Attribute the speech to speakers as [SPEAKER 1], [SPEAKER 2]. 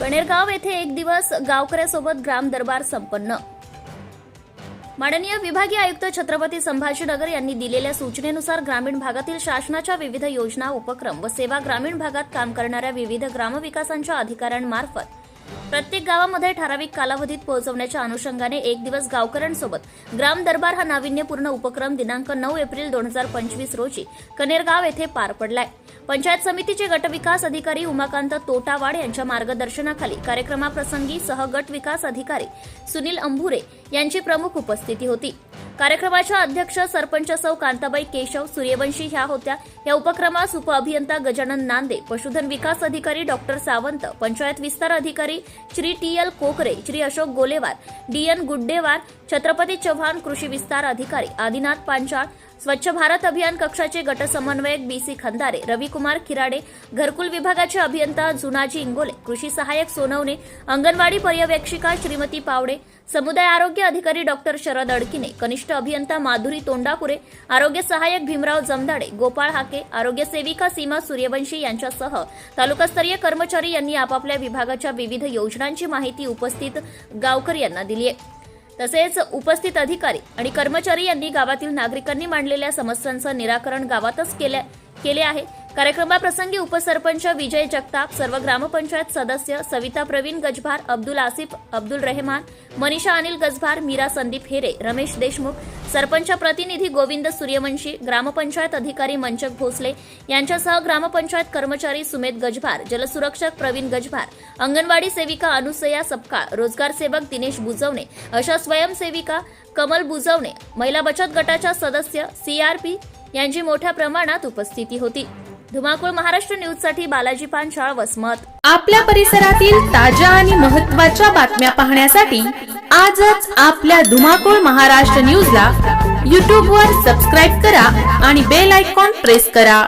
[SPEAKER 1] कणेरगाव येथे एक दिवस गावकऱ्यासोबत ग्राम दरबार संपन्न. माननीय विभागीय आयुक्त छत्रपती संभाजीनगर यांनी दिलेल्या सूचनेनुसार ग्रामीण भागातील शासनाच्या विविध योजना उपक्रम व सेवा ग्रामीण भागात काम करणाऱ्या विविध ग्रामविकासांच्या अधिकाऱ्यांमार्फत प्रत्येक गावामध्ये ठराविक कालावधीत पोहोचवण्याच्या अनुषंगाने एक दिवस गावकऱ्यांसोबत ग्राम दरबार हा नाविन्यपूर्ण उपक्रम दिनांक नऊ एप्रिल दोन हजार पंचवीस रोजी कनेरगाव येथे पार पडलाय. पंचायत समितीचे गटविकास अधिकारी उमाकांत तोटावाड यांच्या मार्गदर्शनाखाली कार्यक्रमाप्रसंगी सह गट विकास अधिकारी सुनील अंभुरे यांची प्रमुख उपस्थिती होती. कार्यक्रमाच्या अध्यक्ष सरपंच सौ कांताबाई केशव सूर्यवंशी ह्या होत्या. या उपक्रमास उपअभियंता गजानन नांदे पशुधन विकास अधिकारी डॉक्टर सावंत पंचायत विस्तार अधिकारी Shri T L Kokare Shri Ashok Golewar D N Guddewar Chhatrapati Chavan कृषी विस्तार अधिकारी आदिनाथ पांचाळ स्वच्छ भारत अभियान कक्षाचे गट समन्वयक बी सी खंदारे रविकुमार खिराडे घरकुल विभागाचे अभियंता जुनाजी इंगोले कृषी सहाय्यक सोनवणे अंगणवाडी पर्यवेक्षिका श्रीमती पावडे समुदाय आरोग्य अधिकारी डॉक्टर शरद अडकिने कनिष्ठ अभियंता माधुरी तोंडापुरे आरोग्य सहाय्यक भीमराव जमदाडे गोपाळ हाके आरोग्य सेविका सीमा सूर्यवंशी यांच्यासह तालुकास्तरीय कर्मचारी यांनी आपापल्या विभागाच्या विविध योजनांची माहिती उपस्थित गावकरी यांना दिली आहे. तसेच उपस्थित अधिकारी आणि कर्मचारी यांनी गावातील नागरिकांनी मांडलेल्या समस्यांचं निराकरण गावातच केले केले आहे. कार्यक्रमाप्रसंगी उपसरपंच विजय जगताप सर्व ग्रामपंचायत सदस्य सविता प्रवीण गजभार अब्दुल आसिफ अब्दुल रेहमान मनीषा अनिल गजभार मीरा संदीप हेरे रमेश देशमुख सरपंच प्रतिनिधी गोविंद सूर्यवंशी ग्रामपंचायत अधिकारी मंचक भोसले यांच्यासह ग्रामपंचायत कर्मचारी सुमेध गजभार जलसुरक्षक प्रवीण गजभार अंगणवाडी सेविका अनुसया सपकाळ रोजगार सेवक दिनेश बुजवणे अशा स्वयंसेविका कमल बुजवणे महिला बचत गटाच्या सदस्य सीआरपी यांची मोठ्या प्रमाणात उपस्थिती होती. धुमाकूळ महाराष्ट्र न्यूजसाठी बालाजी पांचाळ वसमत.
[SPEAKER 2] आपल्या परिसरातील ताज्या आणि महत्त्वाच्या बातम्या पाहण्यासाठी आजच आपल्या धुमाकूळ महाराष्ट्र न्यूजला यूट्यूबवर सबस्क्राईब करा आणि बेल आयकॉन प्रेस करा.